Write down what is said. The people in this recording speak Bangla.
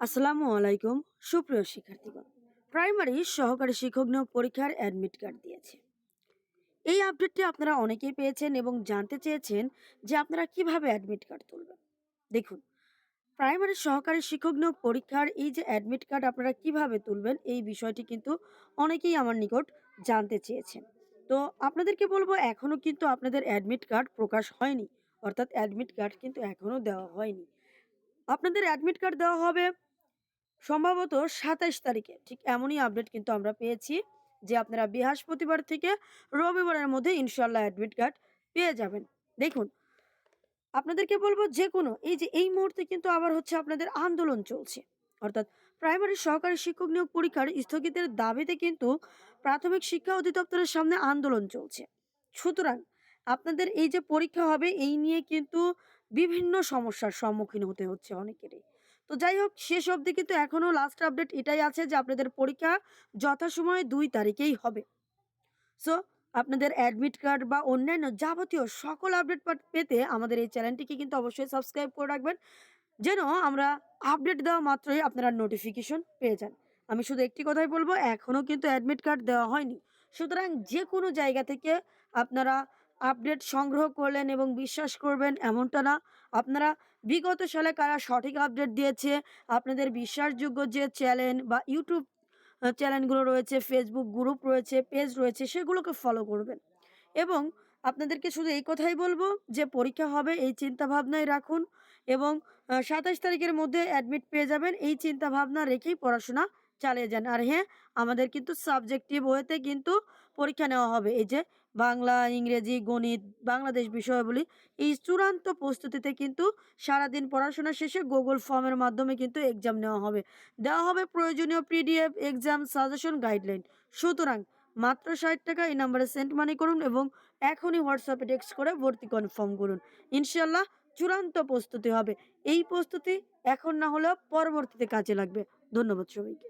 আসসালামু আলাইকুম, সুপ্রিয় শিক্ষার্থীগণ। প্রাইমারি সহকারী শিক্ষক নিয়োগ পরীক্ষার অ্যাডমিট কার্ড দিয়েছে। এই আপডেটটি আপনারা অনেকেই পেয়েছেন এবং জানতে চেয়েছেন যে আপনারা কীভাবে অ্যাডমিট কার্ড তুলবেন। দেখুন প্রাইমারি সহকারী শিক্ষক নিয়োগ পরীক্ষার এই যে অ্যাডমিট কার্ড আপনারা কীভাবে তুলবেন এই বিষয়টি কিন্তু অনেকেই আমার নিকট জানতে চেয়েছেন। তো আপনাদেরকে বলব এখনও কিন্তু আপনাদের অ্যাডমিট কার্ড প্রকাশ হয়নি। অর্থাৎ অ্যাডমিট কার্ড কিন্তু এখনও দেওয়া হয়নি। আপনাদের অ্যাডমিট কার্ড দেওয়া হবে সম্ভবত সাতাইশ তারিখে। ঠিক এমনই আপডেট কিন্তু আমরা পেয়েছি যে আপনারা বৃহস্পতিবার থেকে রবিবারের মধ্যে ইনশাল্লাহ অ্যাডমিট কার্ড পেয়ে যাবেন। দেখুন, আপনাদেরকে বলব যে কোনো, এই যে এই মুহূর্তে কিন্তু আবার হচ্ছে আপনাদের আন্দোলন চলছে। অর্থাৎ প্রাইমারি সহকারী শিক্ষক নিয়োগ পরীক্ষার স্থগিতের দাবিতে কিন্তু প্রাথমিক শিক্ষা অধিদপ্তরের সামনে আন্দোলন চলছে। সুতরাং আপনাদের এই যে পরীক্ষা হবে, এই নিয়ে কিন্তু বিভিন্ন সমস্যার সম্মুখীন হতে হচ্ছে অনেকেরই। তো যাই হোক, শেষ অবধি কিন্তু এখনও লাস্ট আপডেট এটাই আছে যে আপনাদের পরীক্ষা যথাসময়ে দুই তারিখেই হবে। সো আপনাদের অ্যাডমিট কার্ড বা অন্যান্য যাবতীয় সকল আপডেট পেতে আমাদের এই চ্যানেলটিকে কিন্তু অবশ্যই সাবস্ক্রাইব করে রাখবেন, যেন আমরা আপডেট দেওয়া মাত্রই আপনারা নোটিফিকেশন পেয়ে যান। আমি শুধু একটি কথাই বলব এখনও কিন্তু অ্যাডমিট কার্ড দেওয়া হয়নি। সুতরাং যে কোনো জায়গা থেকে আপনারা আপডেট সংগ্রহ করলেন এবং বিশ্বাস করবেন এমনটা না। আপনারা বিগত সালে কারা সঠিক আপডেট দিয়েছে, আপনাদের বিশ্বাসযোগ্য যে চ্যানেল বা ইউটিউব চ্যানেলগুলো রয়েছে ফেসবুক গ্রুপ রয়েছে পেজ রয়েছে, সেগুলোকে ফলো করবেন। এবং আপনাদেরকে শুধু এই কথাই বলব যে পরীক্ষা হবে, এই চিন্তা ভাবনাই রাখুন এবং সাতাশ তারিখের মধ্যে অ্যাডমিট পেয়ে যাবেন। এই চিন্তা ভাবনা রেখেই পড়াশোনা চালিয়ে যান। আর হ্যাঁ আমাদের কিন্তু সাবজেক্টিভ ওয়েতে কিন্তু পরীক্ষা নেওয়া হবে। এই যে বাংলা, ইংরেজি, গণিত, বাংলাদেশ বিষয়গুলি এই চূড়ান্ত প্রস্তুতিতে কিন্তু সারাদিন পড়াশোনা শেষে গুগল ফর্মের মাধ্যমে কিন্তু এক্সাম নেওয়া হবে। দেওয়া হবে প্রয়োজনীয় পিডিএফ এক্সাম সাজেশন গাইডলাইন সুতরাং মাত্র ষাট টাকা, এই নাম্বারে সেন্ট মানি করুন এবং এখনই হোয়াটসঅ্যাপে টেক্সট করে ভর্তি কনফার্ম করুন। ইনশাল্লাহ চূড়ান্ত প্রস্তুতি হবে। এই প্রস্তুতি এখন না হলেও পরবর্তীতে কাজে লাগবে। ধন্যবাদ সবাইকে।